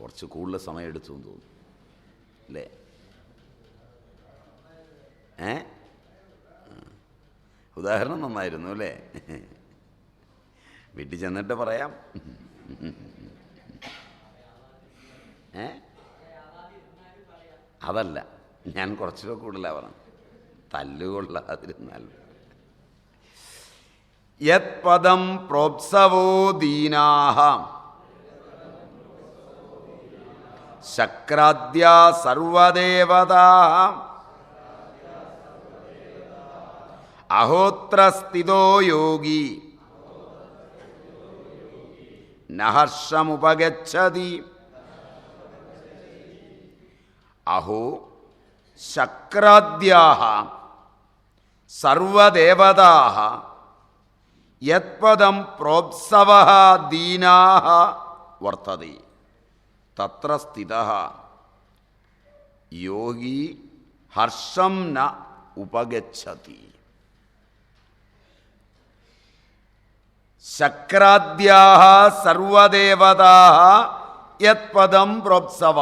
കുറച്ച് കൂടുതൽ സമയം എടുത്തു എന്ന് തോന്നുന്നു. അല്ലേ? ഏ? ഉദാഹരണം നന്നായിരുന്നു അല്ലേ? വീട്ടിൽ ചെന്നിട്ട് പറയാം. ഏ? അതല്ല ഞാൻ കുറച്ചുകൂടെ കൂടുതലാണ് പറഞ്ഞു തല്ലുകൊള്ളാതിരുന്നാൽ യത് പദം പ്രോത്സവോ ദീനാഹ. ശക്രാദ്യ സർവദേവത. അഹോത്ര സ്ഥിതോ യോഗി. നഹർഷമുപഗച്ഛതി. അഹോ ശക്രാദ്യാഹ സർവദേവതാഹ. യത്പദം പ്രോത്സവ ദീനാഹ വർത്തതി. തത്ര സ്ഥിത. യോഗി ഹർഷം ന ഉപഗച്ഛതി. ശക്രാദ്യാദേവതം പ്രോത്സവ.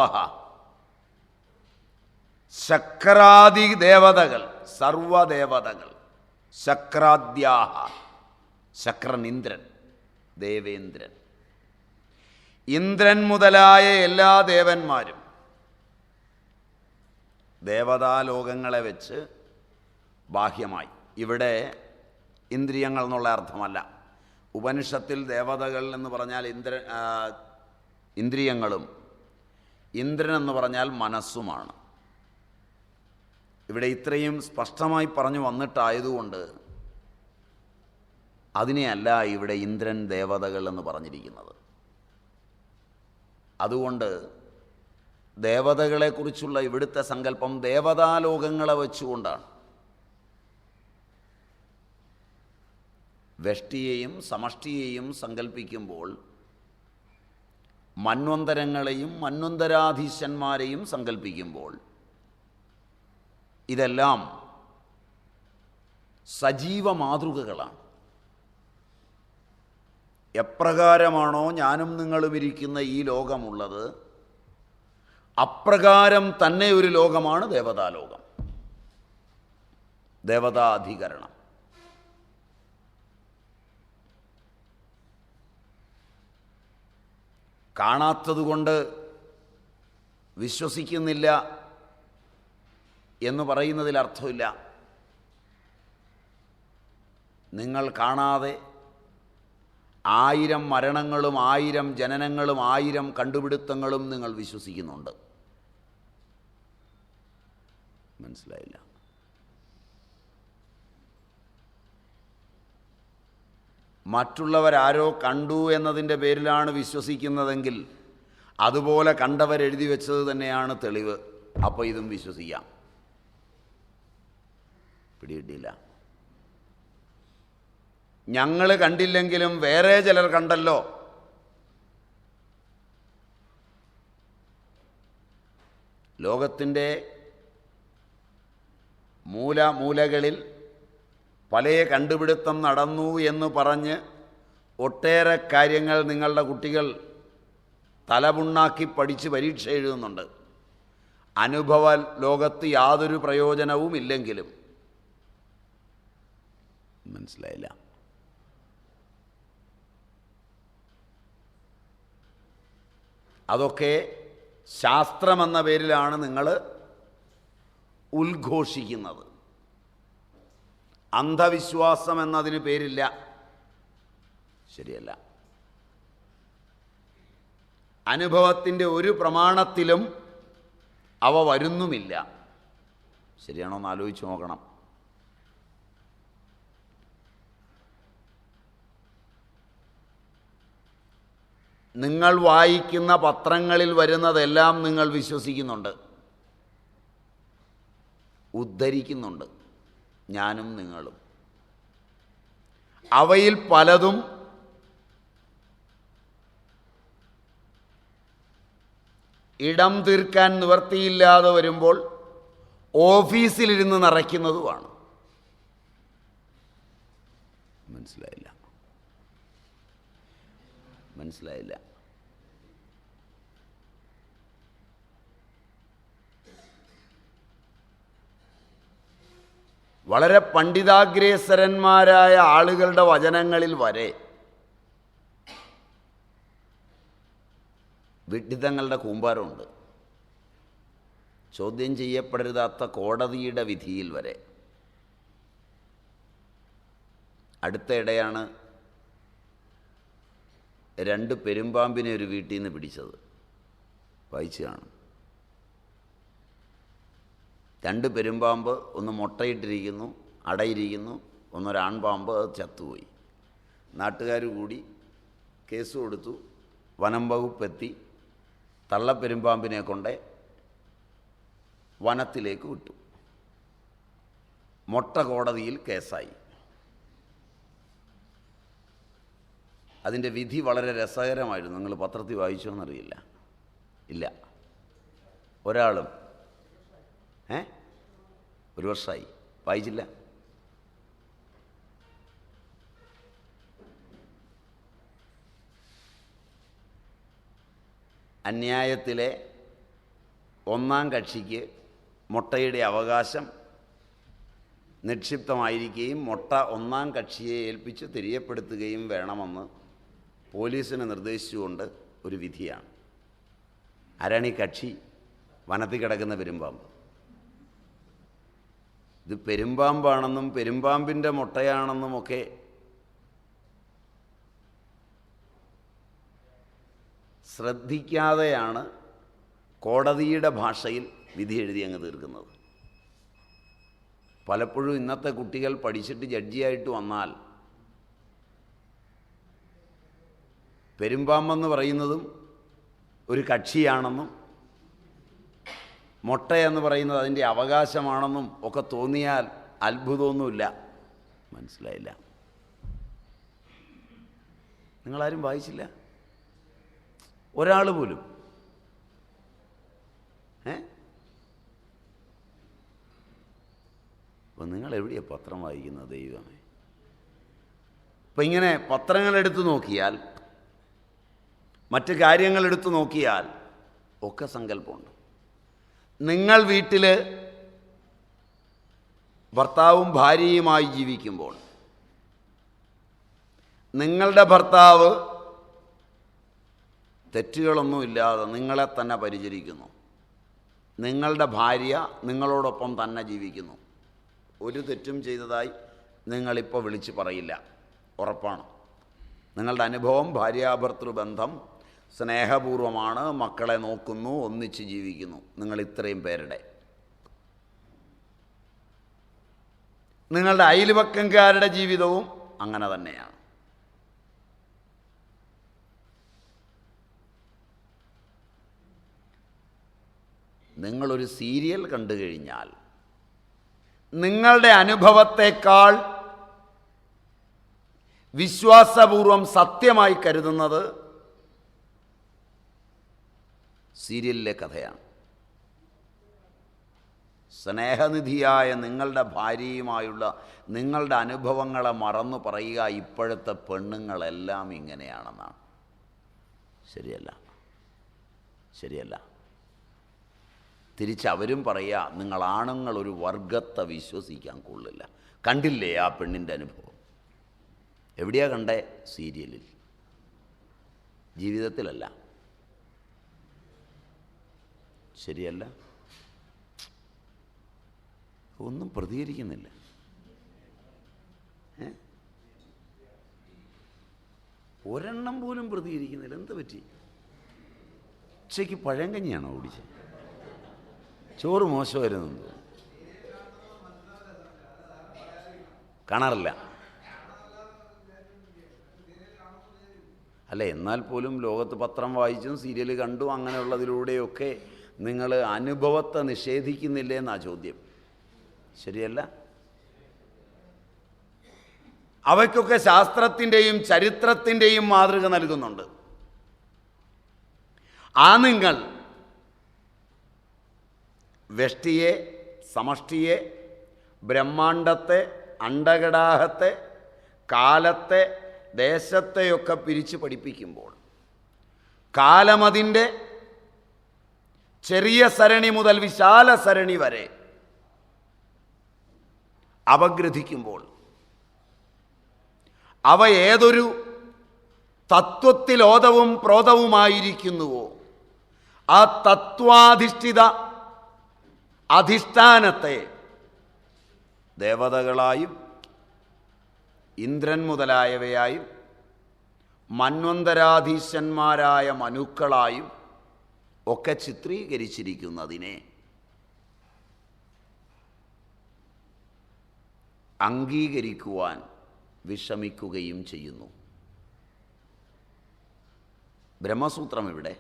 ശക്രാദി ദേവതകൾ സർവദേവതകൾ ശക്രാദ്യാഹ ശക്രനിന്ദ്രൻ ദേവേന്ദ്രൻ. ഇന്ദ്രൻ മുതലായ എല്ലാ ദേവന്മാരും ദേവതാലോകങ്ങളെ വെച്ച് ബാഹ്യമായി. ഇവിടെ ഇന്ദ്രിയങ്ങൾ എന്നുള്ള അർത്ഥമല്ല. ഉപനിഷത്തിൽ ദേവതകൾ എന്ന് പറഞ്ഞാൽ ഇന്ദ്ര ഇന്ദ്രിയങ്ങളും ഇന്ദ്രൻ എന്ന് പറഞ്ഞാൽ മനസ്സുമാണ്. ഇവിടെ ഇത്രയും സ്പഷ്ടമായി പറഞ്ഞു വന്നിട്ടായതുകൊണ്ട് അതിനെയല്ല ഇവിടെ ഇന്ദ്രൻ ദേവതകൾ എന്ന് പറഞ്ഞിരിക്കുന്നത്. അതുകൊണ്ട് ദേവതകളെക്കുറിച്ചുള്ള ഇവിടുത്തെ സങ്കല്പം ദേവതാലോകങ്ങളെ വെച്ചുകൊണ്ടാണ്. വെഷ്ടിയെയും സമഷ്ടിയെയും സങ്കല്പിക്കുമ്പോൾ മന്വന്തരങ്ങളെയും മന്വന്തരാധീശന്മാരെയും സങ്കല്പിക്കുമ്പോൾ ഇതെല്ലാം സജീവ മാതൃകകളാണ്. എപ്രകാരമാണോ ഞാനും നിങ്ങളും ഇരിക്കുന്ന ഈ ലോകമുള്ളത്? അപ്രകാരം തന്നെ ഒരു ലോകമാണ് ദേവതാലോകം. ദേവതാധികരണം. കാണാത്തതുകൊണ്ട് വിശ്വസിക്കുന്നില്ല എന്ന് പറയുന്നതിൽ അർത്ഥമില്ല നിങ്ങൾ കാണാതെ ആയിരം മരണങ്ങളും ആയിരം ജനനങ്ങളും ആയിരം കണ്ടുപിടുത്തങ്ങളും നിങ്ങൾ വിശ്വസിക്കുന്നുണ്ട്. മനസ്സിലായില്ല? മറ്റുള്ളവരാരോ കണ്ടു എന്നതിന്റെ പേരിലാണ് വിശ്വസിക്കുന്നതെങ്കിൽ അതുപോലെ കണ്ടവരെഴുതി വെച്ചത് തന്നെയാണ് തെളിവ്. അപ്പോൾ ഇതും വിശ്വസിക്കാം. പിടികിട്ടിയില്ല. ഞങ്ങൾ കണ്ടില്ലെങ്കിലും വേറെ ചിലർ കണ്ടല്ലോ. ലോകത്തിന്റെ മൂലമൂലകളിൽ പല കണ്ടുപിടുത്തം നടന്നു എന്ന് പറഞ്ഞ് ഒട്ടേറെ കാര്യങ്ങൾ നിങ്ങളുടെ കുട്ടികൾ തലപുണ്ണാക്കി പഠിച്ച് പരീക്ഷ എഴുതുന്നുണ്ട്. അനുഭവ ലോകത്ത് യാതൊരു പ്രയോജനവും ഇല്ലെങ്കിലും മനസ്സിലായില്ല. അതൊക്കെ ശാസ്ത്രമെന്ന പേരിലാണ് നിങ്ങൾ ഉദ്ഘോഷിക്കുന്നത്. അന്ധവിശ്വാസം എന്നതിന് പേരില്ല. ശരിയല്ല. അനുഭവത്തിന്റെ ഒരു പ്രമാണത്തിലും അവ വരുന്നുമില്ല. ശരിയാണോ എന്ന് ആലോചിച്ച് നോക്കണം. നിങ്ങൾ വായിക്കുന്ന പത്രങ്ങളിൽ വരുന്നതെല്ലാം നിങ്ങൾ വിശ്വസിക്കുന്നുണ്ട്. ഉദ്ധരിക്കുന്നുണ്ട്. ഞാനും നിങ്ങളും. അവയിൽ പലതും ഇടം തീർക്കാൻ നിവർത്തിയില്ലാതെ വരുമ്പോൾ ഓഫീസിലിരുന്ന് നിറയ്ക്കുന്നതുമാണ്. മനസ്സിലായില്ല? മനസ്സിലായില്ല. വളരെ പണ്ഡിതാഗ്രേസരന്മാരായ ആളുകളുടെ വചനങ്ങളിൽ വരെ വിഡിതങ്ങളുടെ കൂമ്പാരമുണ്ട്. ചോദ്യം ചെയ്യപ്പെടരുതാത്ത കോടതിയുടെ വിധിയിൽ വരെ. അടുത്തിടെയാണ് രണ്ട് പെരുമ്പാമ്പിനെ ഒരു വീട്ടിൽ നിന്ന് പിടിച്ചത്. വായിച്ചു കാണും രണ്ട് പെരുമ്പാമ്പ് ഒന്ന് മുട്ടയിട്ടിരിക്കുന്നു അടയിരിക്കുന്നു ഒന്നൊരാൺപാമ്പ് അത് ചത്തുപോയി. നാട്ടുകാർ കൂടി കേസ് കൊടുത്തു വനം വകുപ്പെത്തി തള്ളപ്പെരുമ്പാമ്പിനെ കൊണ്ട് വനത്തിലേക്ക് വിട്ടു. മൊട്ട കോടതിയിൽ കേസായി. അതിന്റെ വിധി വളരെ രസകരമായിരുന്നു. നിങ്ങൾ പത്രത്തിൽ വായിച്ചോ എന്നറിയില്ല. ഇല്ല. ഒരാളും ഏ? ഒരു വർഷമായി വായിച്ചില്ല? അന്യായത്തിലെ ഒന്നാം കക്ഷിക്ക് മുട്ടയുടെ അവകാശം നിക്ഷിപ്തമായിരിക്കുകയും മുട്ട ഒന്നാം കക്ഷിയെ ഏൽപ്പിച്ച് തിരിയപ്പെടുത്തുകയും വേണമെന്ന് പോലീസിന് നിർദ്ദേശിച്ചുകൊണ്ട് ഒരു വിധിയാണ്. ആരാണ് ഈ കക്ഷി വനത്തിൽ കിടക്കുന്ന പെരുമ്പാമ്പ്. ഇത് പെരുമ്പാമ്പാണെന്നും പെരുമ്പാമ്പിന്റെ മുട്ടയാണെന്നും ഒക്കെ ശ്രദ്ധിക്കാതെയാണ് കോടതിയുടെ ഭാഷയിൽ വിധി എഴുതി അങ്ങ് തീർക്കുന്നത്. പലപ്പോഴും ഇന്നത്തെ കുട്ടികൾ പഠിച്ചിട്ട് ജഡ്ജിയായിട്ട് വന്നാൽ പെരുമ്പാമ്പെന്ന് പറയുന്നതും ഒരു കക്ഷിയാണെന്നും മൊട്ടയെന്ന് പറയുന്നത് അതിന്റെ അവകാശമാണെന്നും ഒക്കെ തോന്നിയാൽ അത്ഭുതമൊന്നുമില്ല. മനസ്സിലായില്ല. നിങ്ങളാരും വായിച്ചില്ല? ഒരാൾ പോലും. ഏ? അപ്പം നിങ്ങൾ എവിടെയാണ് പത്രം വായിക്കുന്നത് ദൈവമേ? അപ്പം ഇങ്ങനെ പത്രങ്ങളെടുത്ത് നോക്കിയാൽ മറ്റ് കാര്യങ്ങൾ എടുത്തു നോക്കിയാൽ ഒക്കെ സങ്കല്പമുണ്ട്. നിങ്ങൾ വീട്ടിൽ ഭർത്താവും ഭാര്യയുമായി ജീവിക്കുമ്പോൾ നിങ്ങളുടെ ഭർത്താവ് തെറ്റുകളൊന്നുമില്ലാതെ നിങ്ങളെ തന്നെ പരിചരിക്കുന്നു. നിങ്ങളുടെ ഭാര്യ നിങ്ങളോടൊപ്പം തന്നെ ജീവിക്കുന്നു. ഒരു തെറ്റും ചെയ്തതായി നിങ്ങളിപ്പോൾ വിളിച്ച് പറയില്ല. ഉറപ്പാണ്. നിങ്ങളുടെ അനുഭവം ഭാര്യാഭർത്തൃ ബന്ധം സ്നേഹപൂർവമാണ് മക്കളെ നോക്കുന്നു ഒന്നിച്ച് ജീവിക്കുന്നു. നിങ്ങൾ ഇത്രയും പേരുടെ. നിങ്ങളുടെ അയൽവക്കംകാരുടെ ജീവിതവും അങ്ങനെ തന്നെയാണ്. നിങ്ങളൊരു സീരിയൽ കണ്ടു കഴിഞ്ഞാൽ നിങ്ങളുടെ അനുഭവത്തേക്കാൾ വിശ്വാസപൂർവം സത്യമായി കരുതുന്നത് സീരിയലിലെ കഥയാണ്. സ്നേഹനിധിയായ നിങ്ങളുടെ ഭാര്യയുമായുള്ള നിങ്ങളുടെ അനുഭവങ്ങളെ മറന്നു പറയുക ഇപ്പോഴത്തെ പെണ്ണുങ്ങളെല്ലാം ഇങ്ങനെയാണെന്നാണ്. ശരിയല്ല. ശരിയല്ല. തിരിച്ചവരും പറയുക നിങ്ങൾ ആണുങ്ങൾ ഒരു വർഗത്തെ വിശ്വസിക്കാൻ കൊള്ളില്ല. കണ്ടില്ലേ ആ പെണ്ണിന്റെ അനുഭവം? എവിടെയാ കണ്ടേ? സീരിയലിൽ. ജീവിതത്തിലല്ല. ശരിയല്ല. ഒന്നും പ്രതികരിക്കുന്നില്ല? ഒരെണ്ണം പോലും പ്രതികരിക്കുന്നില്ല. എന്ത് പറ്റി? ഉച്ചയ്ക്ക് പഴങ്കഞ്ഞിയാണോ ഓടിച്ചത് ചോറ് മോശമായിരുന്നു. കാണാറില്ല. അല്ല എന്നാൽ പോലും ലോകത്ത് പത്രം വായിച്ചും സീരിയൽ കണ്ടും അങ്ങനെയുള്ളതിലൂടെയൊക്കെ നിങ്ങൾ അനുഭവത്തെ നിഷേധിക്കുന്നില്ലേ എന്നാ ചോദ്യം. ശരിയല്ല? അവയ്ക്കൊക്കെ ശാസ്ത്രത്തിന്റെയും ചരിത്രത്തിന്റെയും മാതൃക നൽകുന്നുണ്ട്. ആ നിങ്ങൾ വ്യഷ്ടിയെ സമഷ്ടിയെ ബ്രഹ്മാണ്ടത്തെ അണ്ടകടാഹത്തെ കാലത്തെ ദേശത്തെയൊക്കെ പിരിച്ച് പഠിപ്പിക്കുമ്പോൾ കാലമതിന്റെ ചെറിയ സരണി മുതൽ വിശാല സരണി വരെ അപഗ്രഥിക്കുമ്പോൾ അവ ഏതൊരു തത്വത്തിലോധവും പ്രോതവുമായിരിക്കുന്നുവോ ആ തത്വാധിഷ്ഠിത അധിഷ്ഠാനത്തെ ദേവതകളായും ഇന്ദ്രൻ മുതലായവയായും മന്വന്തരാധീശന്മാരായ മനുക്കളായും ഒക്കെ ചിത്രീകരിച്ചിരിക്കുന്നതിനെ അംഗീകരിക്കുവാൻ വിഷമിക്കുകയും ചെയ്യുന്നു. ബ്രഹ്മസൂത്രം ഇവിടെ.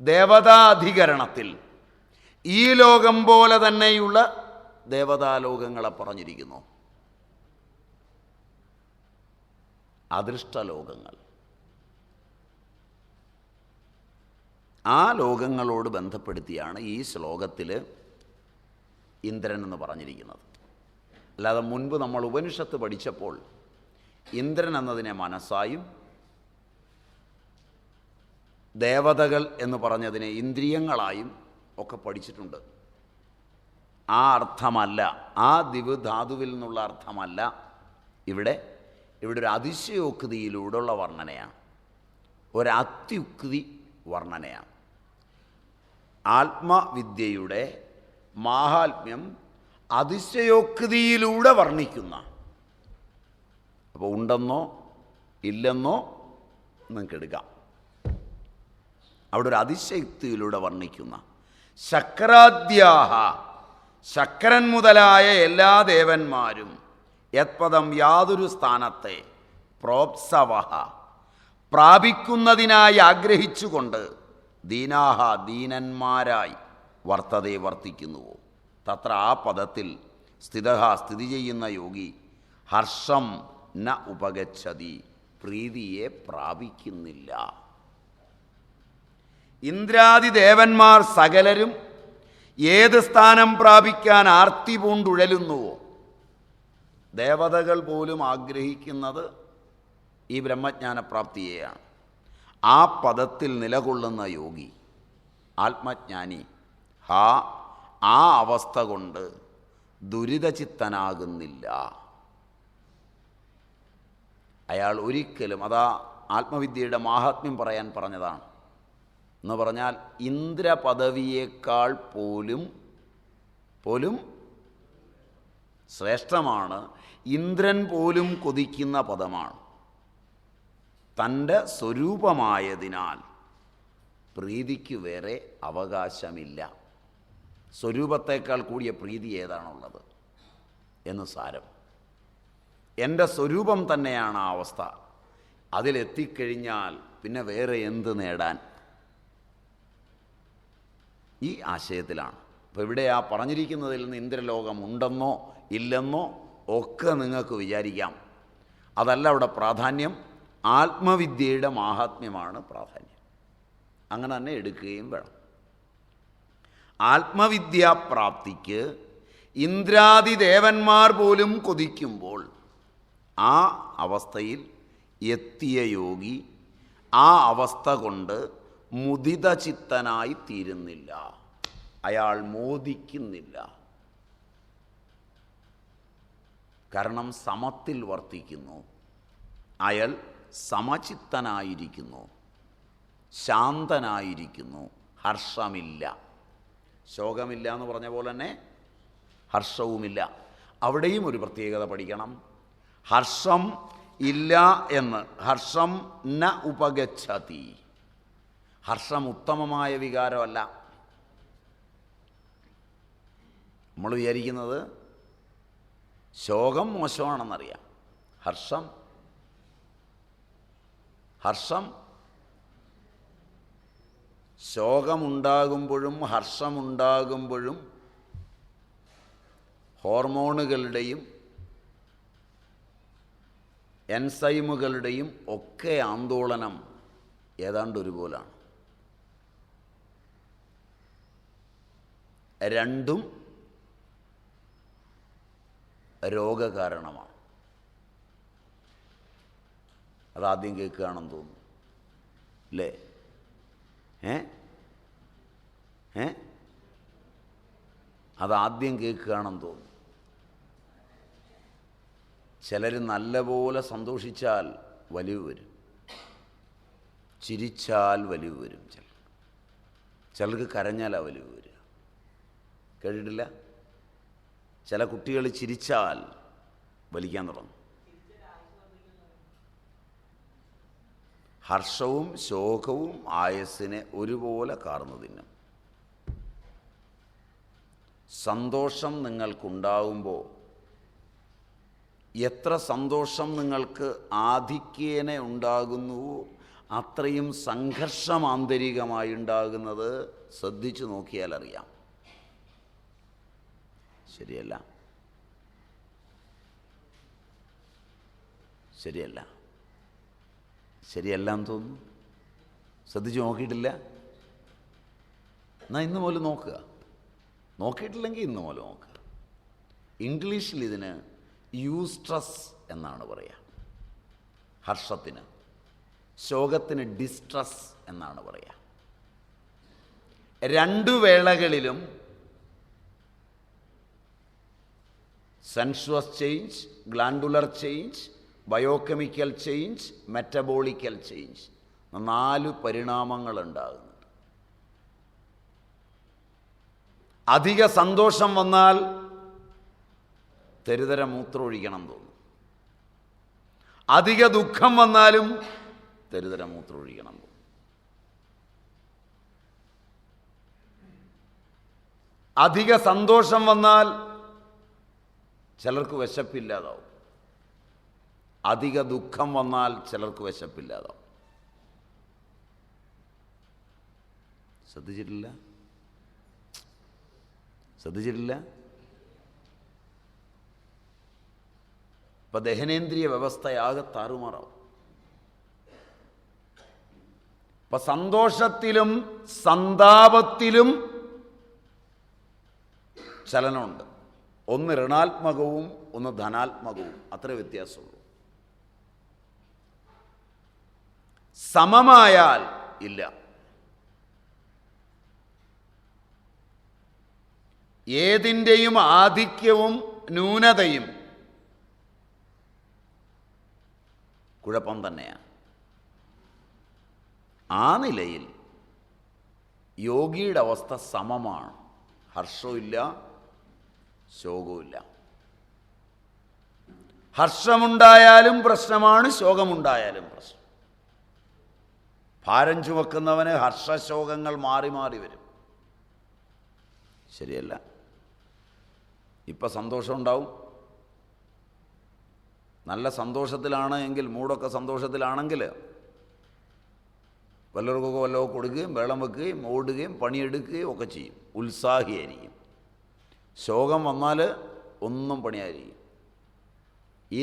ദേവതാധികരണത്തിൽ ഈ ലോകം പോലെ തന്നെയുള്ള ദേവതാലോകങ്ങളെ പറഞ്ഞിരിക്കുന്നു. അദൃഷ്ടലോകങ്ങൾ. ആ ലോകങ്ങളോട് ബന്ധപ്പെടുത്തിയാണ് ഈ ശ്ലോകത്തിൽ ഇന്ദ്രൻ എന്ന് പറഞ്ഞിരിക്കുന്നത്. അല്ലാതെ മുൻപ് നമ്മൾ ഉപനിഷത്ത് പഠിച്ചപ്പോൾ ഇന്ദ്രൻ എന്നതിനെ മനസ്സായും ദേവതകൾ എന്ന് പറഞ്ഞതിനെ ഇന്ദ്രിയങ്ങളായും ഒക്കെ പഠിച്ചിട്ടുണ്ട്. ആ അർത്ഥമല്ല ആ ദിവ് ധാതുവിൽ നിന്നുള്ള അർത്ഥമല്ല ഇവിടെ. ഇവിടെ ഒരു അതിശയോക്തിയിലൂടെയുള്ള വർണനയാണ്. ഒരത്യുക്തി വർണനയാണ്. ആത്മവിദ്യയുടെ മാഹാത്മ്യം അതിശയോക്തിയിലൂടെ വർണിക്കുന്ന. അപ്പോൾ ഉണ്ടെന്നോ ഇല്ലെന്നോ നിങ്ങൾക്ക് എടുക്കാം. അവിടെ ഒരു അതിശയുക്തിയിലൂടെ വർണിക്കുന്ന. ശക്രാദ്യാഹ ശക്രൻ മുതലായ എല്ലാ ദേവന്മാരും യത്പദം യാതൊരു സ്ഥാനത്തെ പ്രോപ്സവഹ പ്രാപിക്കുന്നതിനായി ആഗ്രഹിച്ചുകൊണ്ട് ദീനാഹ ദീനന്മാരായി വർത്തതയെ വർത്തിക്കുന്നുവോ? തത്ര ആ പദത്തിൽ സ്ഥിത സ്ഥിതി ചെയ്യുന്ന യോഗി ഹർഷം ന ഉപഗച്ഛതി പ്രീതിയെ പ്രാപിക്കുന്നില്ല. ഇന്ദ്രാദി ദേവന്മാർ സകലരും ഏത് സ്ഥാനം പ്രാപിക്കാൻ ആർത്തി പൂണ്ടുഴലുന്നുവോ? ദേവതകൾ പോലും ആഗ്രഹിക്കുന്നത് ഈ ബ്രഹ്മജ്ഞാനപ്രാപ്തിയെയാണ്. ആ പദത്തിൽ നിലകൊള്ളുന്ന യോഗി ആത്മജ്ഞാനി ഹാ ആ അവസ്ഥ കൊണ്ട് ദുരിതചിത്തനാകുന്നില്ല. അയാൾ ഒരിക്കലും അതാ ആത്മവിദ്യയുടെ മാഹാത്മ്യം പറയാൻ പറഞ്ഞതാണ്. എന്ന് പറഞ്ഞാൽ ഇന്ദ്രപദവിയേക്കാൾ പോലും പോലും ശ്രേഷ്ഠമാണ് ഇന്ദ്രൻ പോലും കൊതിക്കുന്ന പദമാണ്. തന്റെ സ്വരൂപമായതിനാൽ പ്രീതിക്ക് വേറെ അവകാശമില്ല. സ്വരൂപത്തേക്കാൾ കൂടിയ പ്രീതി ഏതാണുള്ളത്? എന്ന് സാരം. എന്റെ സ്വരൂപം തന്നെയാണ് ആ അവസ്ഥ. അതിലെത്തിക്കഴിഞ്ഞാൽ പിന്നെ വേറെ എന്ത് നേടാൻ? ഈ ആശയത്തിലാണ്. അപ്പോൾ ഇവിടെ ആ പറഞ്ഞിരിക്കുന്നതിൽ നിന്ന് ഇന്ദ്രലോകം ഉണ്ടെന്നോ ഇല്ലെന്നോ ഒക്കെ നിങ്ങൾക്ക് വിചാരിക്കാം. അതല്ല അവിടെ പ്രാധാന്യം. ആത്മവിദ്യയുടെ മാഹാത്മ്യമാണ് പ്രാധാന്യം. അങ്ങനെ തന്നെ എടുക്കുകയും വേണം. ആത്മവിദ്യാപ്രാപ്തിക്ക് ഇന്ദ്രാദി ദേവന്മാർ പോലും കൊതിക്കുമ്പോൾ ആ അവസ്ഥയിൽ എത്തിയ യോഗി ആ അവസ്ഥ കൊണ്ട് മുദിതചിത്തനായി തീരുന്നില്ല അയാൾ മോദിക്കുന്നില്ല. കാരണം സമത്തിൽ വർത്തിക്കുന്നു. അയാൾ സമചിത്തനായിരിക്കുന്നു. ശാന്തനായിരിക്കുന്നു. ഹർഷമില്ല. ശോകമില്ല എന്ന് പറഞ്ഞ പോലെ തന്നെ ഹർഷവുമില്ല. അവിടെയും ഒരു പ്രത്യേകത പഠിക്കണം. ഹർഷം ഇല്ല എന്ന് ഹർഷം ന ഉപഗച്ഛതി. ഹർഷം ഉത്തമമായ വികാരമല്ല. നമ്മൾ വിചാരിക്കുന്നത് ശോകം മോശമാണെന്നറിയാം. ഹർഷം ഹർഷം. ശോകമുണ്ടാകുമ്പോഴും ഹർഷമുണ്ടാകുമ്പോഴും ഹോർമോണുകളുടെയും എൻസൈമുകളുടെയും ഒക്കെ ആന്തോളനം ഏതാണ്ട് ഒരുപോലാണ്. രണ്ടും രോഗകാരണമാണ്. അതാദ്യം കേൾക്കുകയാണെന്ന് തോന്നുന്നു. അല്ലേ ഏ? ഏ? അതാദ്യം കേൾക്കുകയാണെന്ന് തോന്നുന്നു. ചിലർ നല്ലപോലെ സന്തോഷിച്ചാൽ വലിവ് വരും. ചിരിച്ചാൽ വലിവ് വരും ചിലർ. ചിലർക്ക് കരഞ്ഞാലാ വലിവ് വരിക. കേട്ടിട്ടില്ല? ചില കുട്ടികൾ ചിരിച്ചാൽ വലിക്കാൻ തുടങ്ങും. ഹർഷവും ശോകവും ആയസ്സിനെ ഒരുപോലെ കാർന്നു തിന്നും. സന്തോഷം നിങ്ങൾക്കുണ്ടാവുമ്പോൾ എത്ര സന്തോഷം നിങ്ങൾക്ക് ആധിക്യേനെ ഉണ്ടാകുന്നുവോ അത്രയും സംഘർഷം ആന്തരികമായി ഉണ്ടാകുന്നത് ശ്രദ്ധിച്ചു നോക്കിയാൽ അറിയാം. ശരിയല്ല. ശരിയല്ല. ശരിയല്ല എന്ന് തോന്നുന്നു. ശ്രദ്ധിച്ച് നോക്കിയിട്ടില്ല. എന്നാൽ ഇന്ന് മുതൽ നോക്കുക. നോക്കിയിട്ടില്ലെങ്കിൽ ഇന്ന് മുതൽ നോക്കുക. ഇംഗ്ലീഷിൽ ഇതിന് യൂസ്ട്രസ് എന്നാണ് പറയുക ഹർഷത്തിന്. ശോകത്തിന് ഡിസ്ട്രസ് എന്നാണ് പറയുക രണ്ടു വേളകളിലും sensuous change glandular change biochemical change metabolical change. നാല് പരിണാമങ്ങൾ ഉണ്ടാകുന്നുണ്ട് അധിക സന്തോഷം വന്നാൽ തെരുതര മൂത്രമൊഴിക്കണം തോന്നും. അധിക ദുഃഖം വന്നാലും തെരുതര മൂത്രമൊഴിക്കണം തോന്നും. അധിക സന്തോഷം വന്നാൽ ചിലർക്ക് വിശപ്പില്ലാതാവും. അധിക ദുഃഖം വന്നാൽ ചിലർക്ക് വിശപ്പില്ലാതാവും. ശ്രദ്ധിച്ചിട്ടില്ല? ശ്രദ്ധിച്ചിട്ടില്ല? ഇപ്പൊ ദഹനേന്ദ്രിയ വ്യവസ്ഥയാകെ താറുമാറാവും. ഇപ്പൊ സന്തോഷത്തിലും സന്താപത്തിലും ചലനമുണ്ട്. ഒന്ന് ഋണാത്മകവും ഒന്ന് ധനാത്മകവും. അത്ര വ്യത്യാസമുള്ളൂ. സമമായാൽ ഇല്ല. ഏതിന്റെയും ആധിക്യവും ന്യൂനതയും കുഴപ്പം തന്നെയാണ് ആ നിലയിൽ യോഗിയുടെ അവസ്ഥ സമമാണ്. ഹർഷവുമില്ല ശോകവുമില്ല ഹർഷമുണ്ടായാലും പ്രശ്നമാണ് ശോകമുണ്ടായാലും പ്രശ്നം. ഭാരം ചുമക്കുന്നവന് ഹർഷശോകങ്ങൾ മാറി മാറി വരും. ശരിയല്ല. ഇപ്പം സന്തോഷം ഉണ്ടാവും. നല്ല സന്തോഷത്തിലാണ് എങ്കിൽ മൂടൊക്കെ സന്തോഷത്തിലാണെങ്കിൽ വല്ലവർക്കൊക്കെ വല്ലതും കൊടുക്കുകയും വെള്ളം വെക്കുകയും ഓടുകയും പണിയെടുക്കുകയും ഒക്കെ ചെയ്യും. ഉത്സാഹിയായിരിക്കും. ശോകം വന്നാൽ ഒന്നും പണിയായിരിക്കും ഈ